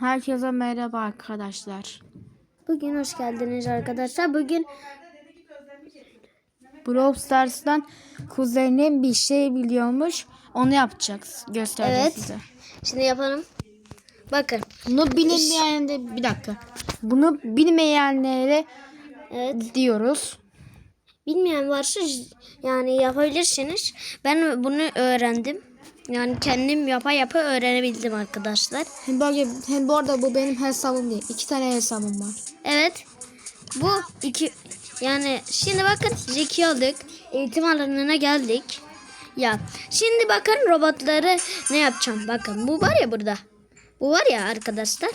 Herkese merhaba arkadaşlar. Bugün hoş geldiniz arkadaşlar. Bugün Brawl Stars'tan kuzenim bir şey biliyormuş. Onu yapacağız. Göstereceğiz Evet. size. şimdi yapalım. Bakın. Bunu bilmeyen de bir dakika. Bunu bilmeyenlere Evet. diyoruz. Bilmeyen varsa yani yapabilirsiniz. Ben bunu öğrendim. Yani kendim yapa yapa öğrenebildim arkadaşlar. Hem, böyle, hem bu arada bu benim hesabım değil. İki tane hesabım var. Evet. Bu iki yani şimdi bakın zeki aldık. Eğitim alanına geldik. Ya şimdi bakın robotları ne yapacağım? Bakın bu var ya burada. Bu var ya arkadaşlar.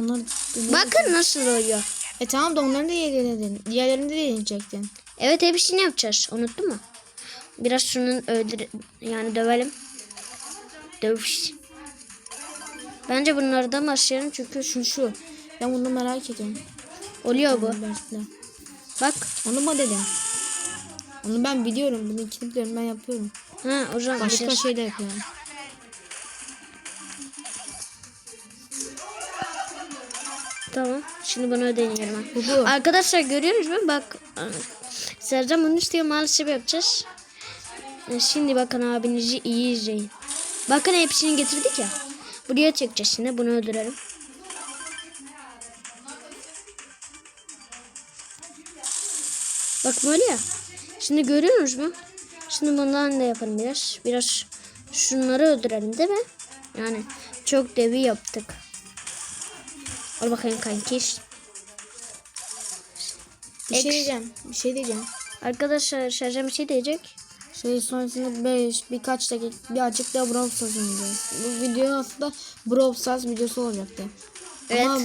Onlar, Bakın nasıl oluyor. e tamam da onların da diğerlerini, diğerlerini de deneyecektin. Evet hepsini yapacağız. Unuttun mu? Biraz şunun öldür yani dövelim. Dövüş. Bence bunlardan başlayalım çünkü şu şu. Ben bunu merak ediyorum. Oluyor bu. Bak. Onu mu dedim? Onu ben biliyorum. Bunu ikini biliyorum. Ben yapıyorum. Ha o zaman Başka biraz- şey de yapıyorum. Tamam. Şimdi bunu deneyelim. Bu bu. Arkadaşlar görüyorsunuz mu? Bak. Sercan bunu istiyor maalesef yapacağız. E, Şimdi bakın abinizi iyi izleyin. Bakın hepsini getirdik ya. Buraya çekeceğiz şimdi. Bunu öldürelim. Bak böyle ya. Şimdi görüyorsunuz mu? Şimdi bundan da yapalım biraz. Biraz şunları öldürelim değil mi? Yani çok devi yaptık. Al bakayım kanki. Bir şey diyeceğim. Bir şey diyeceğim. Arkadaşlar Sercan bir şey diyecek. Şey sonrasında 5 birkaç dakika birazcık da Brawl Stars oynayacağız. Bu video aslında Brawl Stars videosu olacaktı. Evet. Ama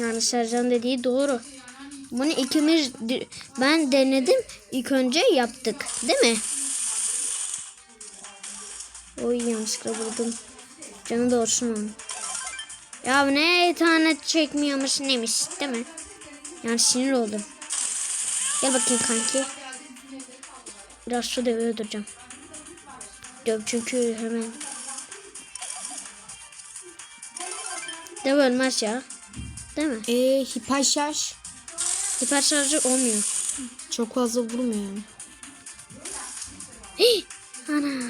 Yani Sercan dediği doğru. Bunu ikimiz ben denedim. İlk önce yaptık. Değil mi? Oy yanlışlıkla vurdum. Canı doğursun onun. Ya ne tane çekmiyormuş neymiş değil mi? Yani sinir oldum. Gel bakayım kanki. Biraz su döve öldüreceğim. Döv çünkü hemen. Dev ölmez ya. Değil mi? eee hiper şarj Hiper şarjı olmuyor. çok fazla vurmuyor yani. Hii! Ana.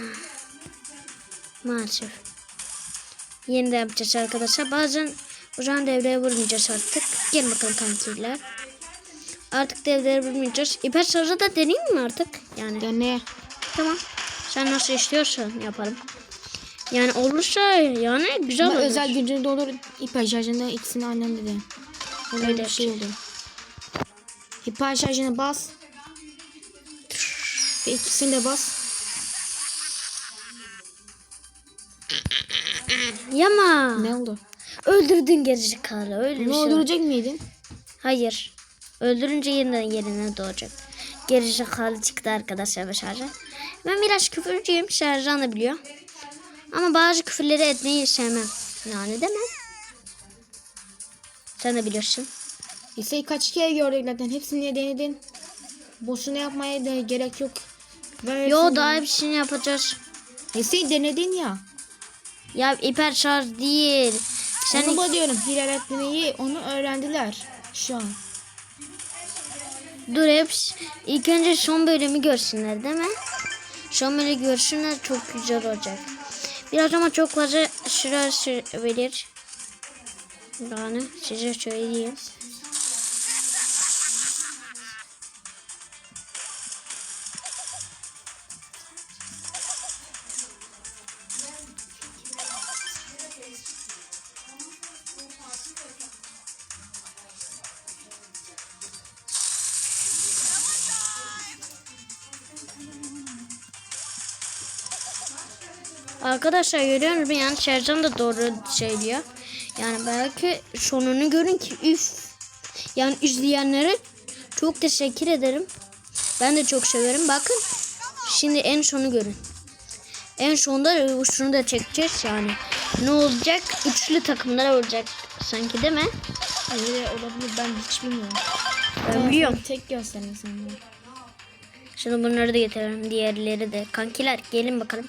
Maalesef. Yeni de yapacağız arkadaşlar. Bazen zaman devreye vurmayacağız artık. Gel bakalım kankiler. Artık devreye vurmayacağız. Hiper şarjı da deneyeyim mi artık? Yani Dene. tamam. Sen nasıl istiyorsan yapalım. Yani olursa yani güzel Ama olur. özel gücünü doldur hiper şarjında ikisini annem dedi. Öyle Öyle bir şey oldu. Hiper şarjına bas. Ve ikisini de bas. Yama. Ne oldu? Öldürdün gerizekalı. Öyle bir Onu şey. yok. öldürecek miydin? Hayır. Öldürünce yeniden yerine doğacak. Geri zekalı çıktı arkadaşlar bu şarjı. Ben biraz küfürcüyüm. Sercan da biliyor. Ama bazı küfürleri etmeyi sevmem. Yani mi? Sen de biliyorsun. Liseyi kaç kere gördük zaten. Hepsini denedin. Boşuna yapmaya da gerek yok. Ben Yo daha hepsini yapacağız. Liseyi denedin ya. Ya hiper şarj değil. Sen Onu bu diyorum. Hilal etmeyi onu öğrendiler. Şu an. Dur hepsi. İlk önce son bölümü görsünler değil mi? Son bölümü görsünler çok güzel olacak. Biraz ama çok fazla süre verir. Yani size söyleyeyim. Arkadaşlar görüyor musunuz? Yani Sercan da doğru söylüyor. Yani belki sonunu görün ki üf. Yani izleyenlere çok teşekkür ederim. Ben de çok severim. Bakın şimdi en sonu görün. En sonunda şunu da çekeceğiz yani. Ne olacak? Üçlü takımlar olacak sanki değil mi? Öyle olabilir. Ben hiç bilmiyorum. Ben biliyorum. Tek gösterin de. Şimdi bunları da getirelim. Diğerleri de. Kankiler gelin bakalım.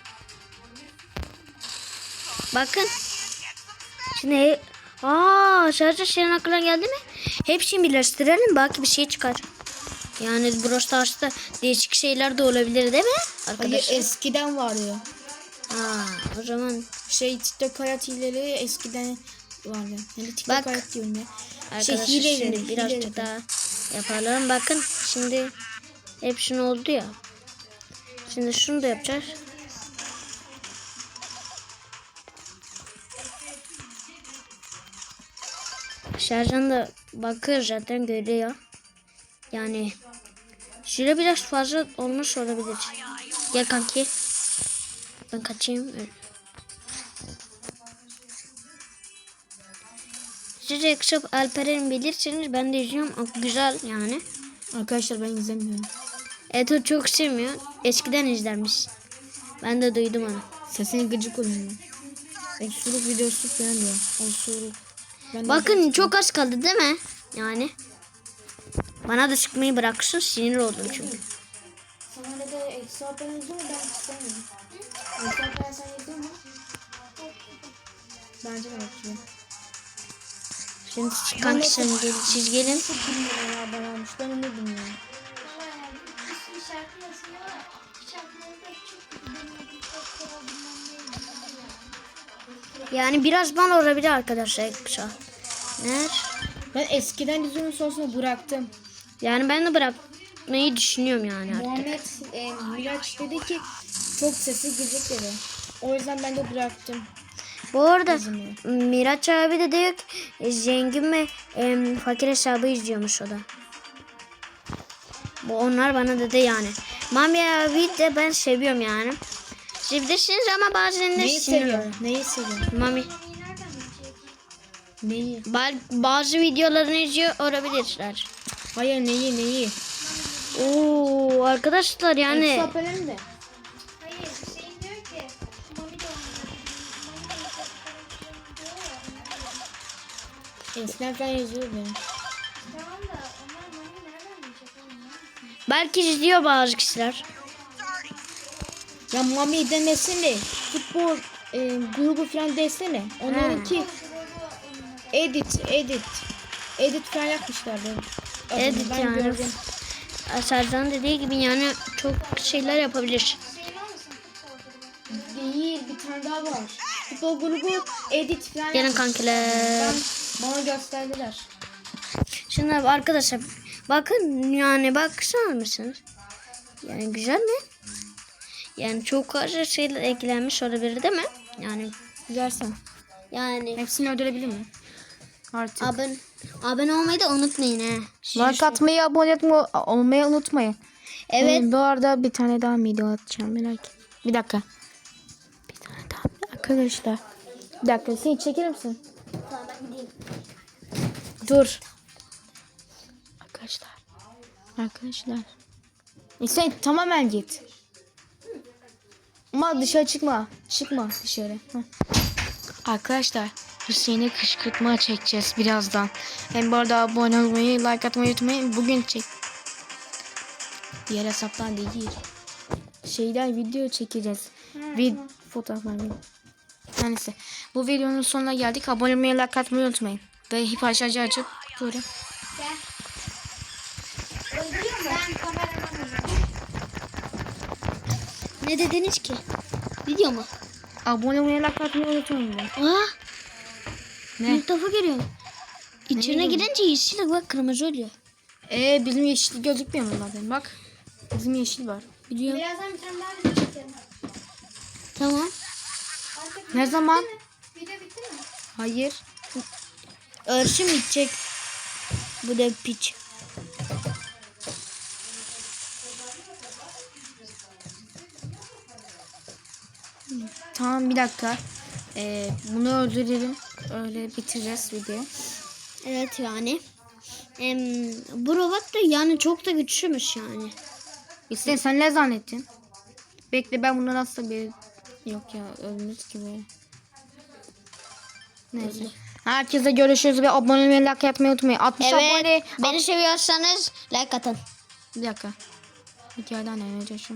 Bakın Şimdi aa sadece senin aklına geldi mi? Hepsini birleştirelim belki bir şey çıkar. Yani Brawl Stars'ta değişik şeyler de olabilir değil mi Hayır arkadaşlar? eskiden vardı. Aa, o zaman Şey TikTok hayat hileleri eskiden vardı. Yani TikTok Bak. hayat diyorum ya. arkadaşlar Şey, hile şimdi birazcık daha yapalım. Bakın şimdi hepsini oldu ya. Şimdi şunu da yapacağız. Sercan da bakıyor zaten görüyor. Yani şöyle biraz fazla olmuş olabilir. Gel kanki. Ben kaçayım. Siz yakışıp Alper'in bilirsiniz. Ben de izliyorum. O Güzel yani. Arkadaşlar ben izlemiyorum. Evet o çok sevmiyor. Eskiden izlermiş. Ben de duydum onu. Sesine gıcık oluyorum ben. Osuruk videosu falan diyor. Osuruk. Ben Bakın çok az kaldı değil mi? Yani. Bana da çıkmayı bıraksın sinir oldum çünkü. Sana da eksi ben izliyorum ben istemiyorum. Eksi ben sen izliyor musun? Bence ben izliyorum. Şimdi kanki sen gel, siz gelin. Çok bilmiyorum ya bana olmuş. Ben onu bilmiyorum. Yani biraz ban olabilir arkadaşlar kısa. Ne? Ben eskiden izliyorum sonrasında bıraktım. Yani ben de bırakmayı düşünüyorum yani artık. Muhammed e, Miraç dedi ki çok sesi gıcık dedi. O yüzden ben de bıraktım. Bu arada İzlemiyor. Miraç abi de diyor ki e, zengin ve e, fakir hesabı izliyormuş o da. Bu onlar bana dedi yani. Mami abi de ben seviyorum yani. Siz bilirsiniz ama bazen de Neyi sinir seviyor? oluyor. Neyi seviyor? Mami Neyi? ba- bazı videolarını izliyor olabilirler. Hayır neyi neyi? Oo arkadaşlar yani Eksi falan de. Hayır, Hüseyin diyor ki Mami de oynuyor. Mami de oynuyor diyor ya. Eskiden falan yazıyordu benim. Tamam da onlar Mami nereden bilecek oğlum belki izliyor bazı kişiler. Ya Mami demesene. Futbol e, grubu falan desene. Onlarınki edit edit. Edit falan yapmışlardı. Edit ben yani. gördüm. Sercan dediği gibi yani çok şeyler yapabilir. Değil bir tane daha var. Futbol grubu edit falan Gelin kankiler. Ben, bana gösterdiler. Şimdi arkadaşlar bakın yani bakar mısınız? Yani güzel mi? Yani çok fazla şeyler eklenmiş olabilir değil mi? Yani Güzelsen. yani Hepsini öldürebilir mi? Artık. abone abone olmayı da unutmayın he. Like atmayı, abone etme- olmayı unutmayın. Evet. Ee, bu arada bir tane daha video atacağım merak et. Bir dakika. Bir tane daha. Arkadaşlar. Bir dakika seni çeker misin? Dur. Arkadaşlar. Arkadaşlar. E sen tamamen git. Ama dışarı çıkma. Çıkma dışarı. Heh. Arkadaşlar Hüseyin'e kışkırtma çekeceğiz birazdan. Hem bu arada abone olmayı, like atmayı unutmayın. Bugün çek. Diğer hesaptan değil. Şeyden video çekeceğiz. Vid fotoğraflar. Neyse. Bu videonun sonuna geldik. Abone olmayı, like atmayı unutmayın. Ve hiperşarjı açıp buyurun. Ben kameramanım. Ne dediniz ki? Video mu? Abone olmayı, like atmayı unutmayın. Aa, Ne? defa görüyorum. İçine Ne? girince yeşil bak kırmızı oluyor. Ee bizim yeşil gözükmüyor mu zaten? Bak. Bizim yeşil var. Biliyorum. Birazdan bir tane daha video çekelim. Tamam. Artık Ne zaman? video bitti mi? Hayır. Örşüm gidecek. Bu da piç. Tamam bir dakika. Ee, bunu öldürelim. Öyle bitireceğiz videoyu. Evet yani. Em, bu robot da yani çok da güçlümüş yani. İşte sen ne zannettin? Bekle ben bunu nasıl bir... Yok ya ölmüş gibi. Neyse. Herkese görüşürüz ve abone olmayı, like yapmayı unutmayın. 60 abone... Evet. Beni seviyorsanız like atın. Bir dakika. Hikayeden ne şu.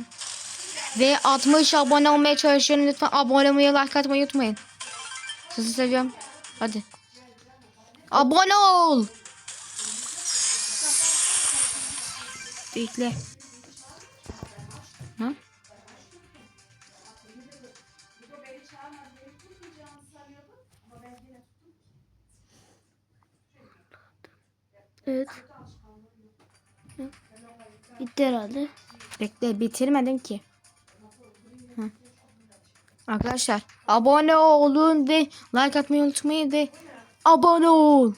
Ve 60 abone olmaya çalışıyorum. Lütfen abone olmayı, like atmayı unutmayın. Sizi seviyorum. Hadi. Abone ol. Bekle. Ha? Evet. Bitti herhalde. Bekle bitirmedim ki. Arkadaşlar abone olun ve like atmayı unutmayın ve abone ol.